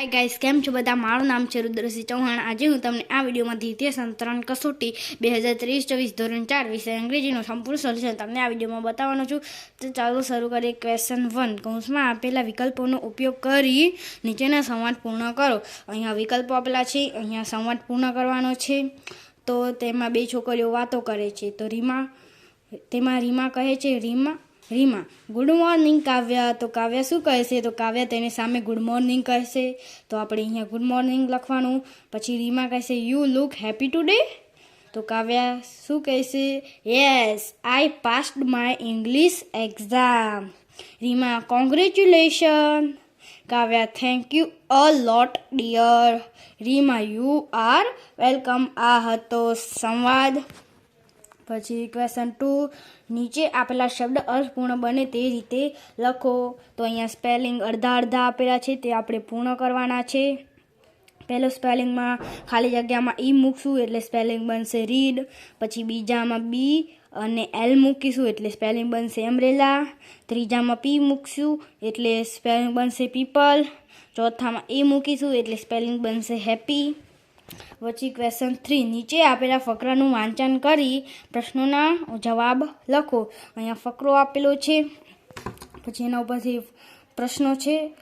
Hi guys કેમ છો બધા? મારું નામ છે રુદ્રસિંહ ચૌહાણ. આજે હું તમને આ વિડીયોમાં દ્વિતીય સંતરણ કસોટી બે હજાર ત્રેવીસ ચોવીસ ધોરણ ચાર વિષય અંગ્રેજીનું સંપૂર્ણ સોલ્યુશન તમને આ વિડીયોમાં બતાવવાનો છું. તો ચાલો શરૂ કરીએ ક્વેશ્ચન વન કૌંસમાં આપેલા વિકલ્પોનો ઉપયોગ કરી નીચેના સંવાદ પૂર્ણ કરો. અહીંયા વિકલ્પો આપેલા છે. અહીંયા સંવાદ પૂર્ણ કરવાનો છે. તો તેમાં બે છોકરીઓ વાતો કરે છે. તો રીમા, તેમાં રીમા કહે છે, રીમા રીમા ગુડ મોર્નિંગ કાવ્ય તો કાવ્ય શું કહેશે તો કાવ્ય તેની સામે ગુડ મોર્નિંગ કહેશે તો આપણે અહીંયા ગુડ મોર્નિંગ લખવાનું. પછી રીમા કહેશે યુ લુક હેપી ટુડે તો કાવ્ય શું કહેશે yes I passed my English exam Rima congratulation Kavya thank you a lot dear Rima you are welcome આ હતો સંવાદ. પછી ક્વેશ્ચન ટુ નીચે આપેલા શબ્દ અર્થપૂર્ણ બને તે રીતે લખો. તો અહીંયા સ્પેલિંગ અડધા અડધા આપેલા છે, તે આપણે પૂર્ણ કરવાના છે. પહેલો સ્પેલિંગમાં ખાલી જગ્યામાં ઈ મૂકશું, એટલે સ્પેલિંગ બનશે રીડ પછી બીજામાં બી અને એલ મૂકીશું, એટલે સ્પેલિંગ બનશે એમ્બ્રેલા ત્રીજામાં પી મૂકશું, એટલે સ્પેલિંગ બનશે પીપલ ચોથામાં એ મૂકીશું, એટલે સ્પેલિંગ બનશે હેપી પછી ક્વેશ્ચન થ્રી નીચે આપેલા ફકરાનું વાંચન કરી પ્રશ્નોના જવાબ લખો. અહીંયા ફકરો આપેલો છે. પછી એના ઉપરથી પ્રશ્નો છે.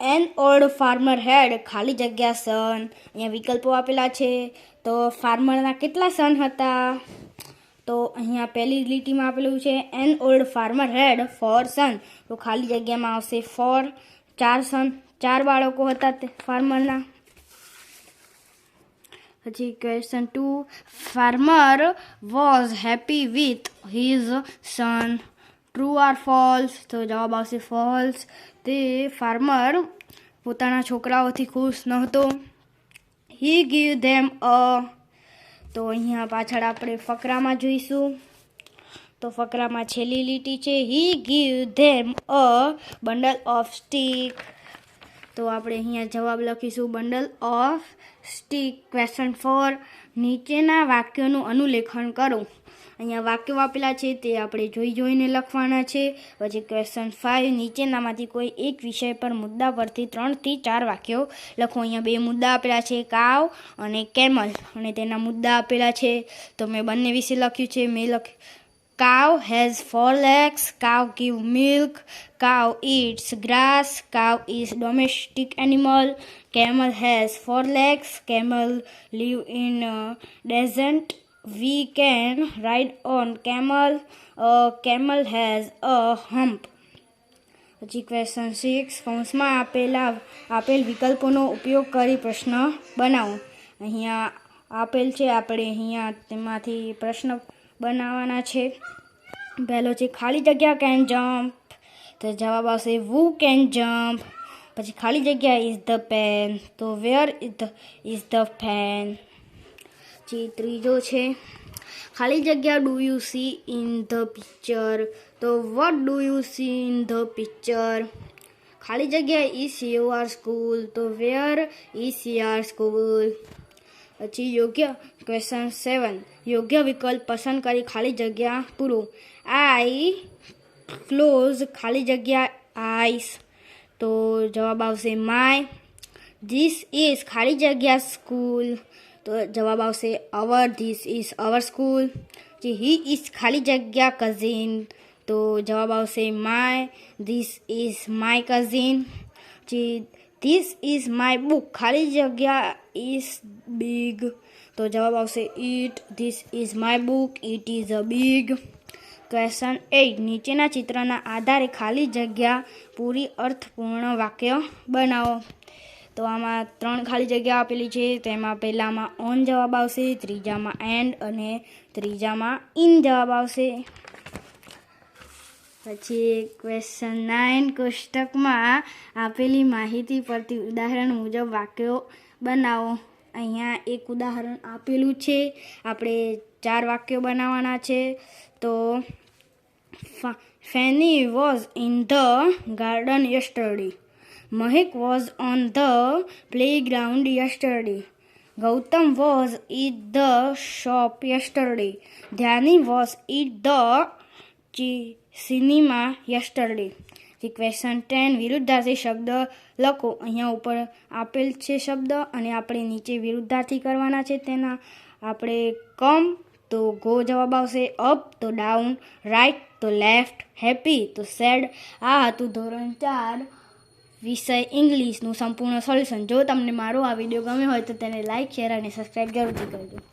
એન ઓલ્ડ ફાર્મર હેડ ખાલી જગ્યા સન. અહીંયા વિકલ્પો આપેલા છે. તો ફાર્મરના કેટલા સન હતા? તો અહીંયા પહેલી લીટીમાં આપેલું છે. An old farmer had four son તો ખાલી જગ્યામાં આવશે ફોર ચાર સન ચાર બાળકો હતા તે ફાર્મરના પછી question two farmer was happy with his son true or false તો જવાબ આવશે ફોલ્સ તે ફાર્મર પોતાના છોકરાઓથી ખુશ નહોતો. હી ગીવ ધેમ અ તો અહીંયા પાછળ આપણે ફકરામાં જોઈશું. તો ફકરામાં છેલ્લી લીટી છે. He give them a bundle of stick તો આપણે અહીંયા જવાબ લખીશું bundle of stick. Question four નીચેના વાક્યોનું અનુલેખન કરો. અહીંયા વાક્યો આપેલા છે તે આપણે જોઈ જોઈને લખવાના છે. પછી ક્વેશ્ચન ફાઇવ નીચેનામાંથી કોઈ એક વિષય પર મુદ્દા પરથી ત્રણથી ચાર વાક્યો લખો. અહીંયા બે મુદ્દા આપેલા છે, કાવ અને કેમલ. અને તેના મુદ્દા આપેલા છે. તો મેં બંને વિશે લખ્યું છે. મેં લખ્યું cow has four legs cow give milk cow eats grass cow is domestic animal camel has four legs camel live in a desert we can ride on camel a camel has a hump પછી question six કૌંસમાં આપેલા આપેલ વિકલ્પોનો ઉપયોગ કરી પ્રશ્ન બનાવો અહીંયા આપેલ છે આપણે અહીંયા તેમાંથી પ્રશ્ન બનાવવાના છે. પહેલો છે ખાલી જગ્યા કેન જમ્પ તો જવાબ આવશે વુ કેન જમ્પ પછી ખાલી જગ્યા ઇઝ ધ પેન તો where is the is the pen જે ત્રીજો છે, ખાલી જગ્યા do you see in the picture તો what do you see in the picture ખાલી જગ્યા ઇઝ યુઆર સ્કૂલ તો વેર ઇઝ યુઆર સ્કૂલ પછી યોગ્ય ક્વેશ્ચન સેવન યોગ્ય વિકલ્પ પસંદ કરી ખાલી જગ્યા પૂરો આઈ ક્લોઝ ખાલી જગ્યા આઈસ તો જવાબ આવશે માય ધીસ ઇઝ ખાલી જગ્યા સ્કૂલ તો જવાબ આવશે our this is our school જે હી ઇઝ ખાલી જગ્યા કઝિન તો જવાબ આવશે my this is my cousin જે ધીસ ઇઝ માય બુક ખાલી જગ્યા ઇઝ બિગ તો જવાબ આવશે it this is my book it is a big question eight નીચેના ચિત્રના આધારે ખાલી જગ્યા પૂરી અર્થપૂર્ણ વાક્ય બનાવો. તો આમાં ત્રણ ખાલી જગ્યા આપેલી છે. તેમાં પહેલામાં ઓન જવાબ આવશે, ત્રીજામાં એન્ડ અને ત્રીજામાં ઇન જવાબ આવશે. પછી ક્વેશ્ચન નાઇન કોષ્ટકમાં આપેલી માહિતી પરથી ઉદાહરણ મુજબ વાક્યો બનાવો. અહીંયા એક ઉદાહરણ આપેલું છે. આપણે ચાર વાક્યો બનાવવાના છે. તો Fanny was in the garden yesterday Mahek was on the playground yesterday Gautam was it the shop yesterday Dhyani was it the cinema yesterday. પછી ક્વેશ્ચન ટેન વિરુદ્ધાર્થી શબ્દ લખો. અહીંયા ઉપર આપેલ છે શબ્દ અને આપણે નીચે વિરુદ્ધાર્થી કરવાના છે તેના. આપણે કમ તો ગો જવાબ આવશે અપ તો ડાઉન રાઈટ તો લેફ્ટ હેપી તો સેડ આ હતું ધોરણ ચાર વિષય ઇંગ્લિશનું સંપૂર્ણ સોલ્યુશન. જો તમને મારો આ વીડિયો ગમ્યો હોય તો તેને લાઇક શેર અને સબસ્ક્રાઈબ જરૂરથી કરજો.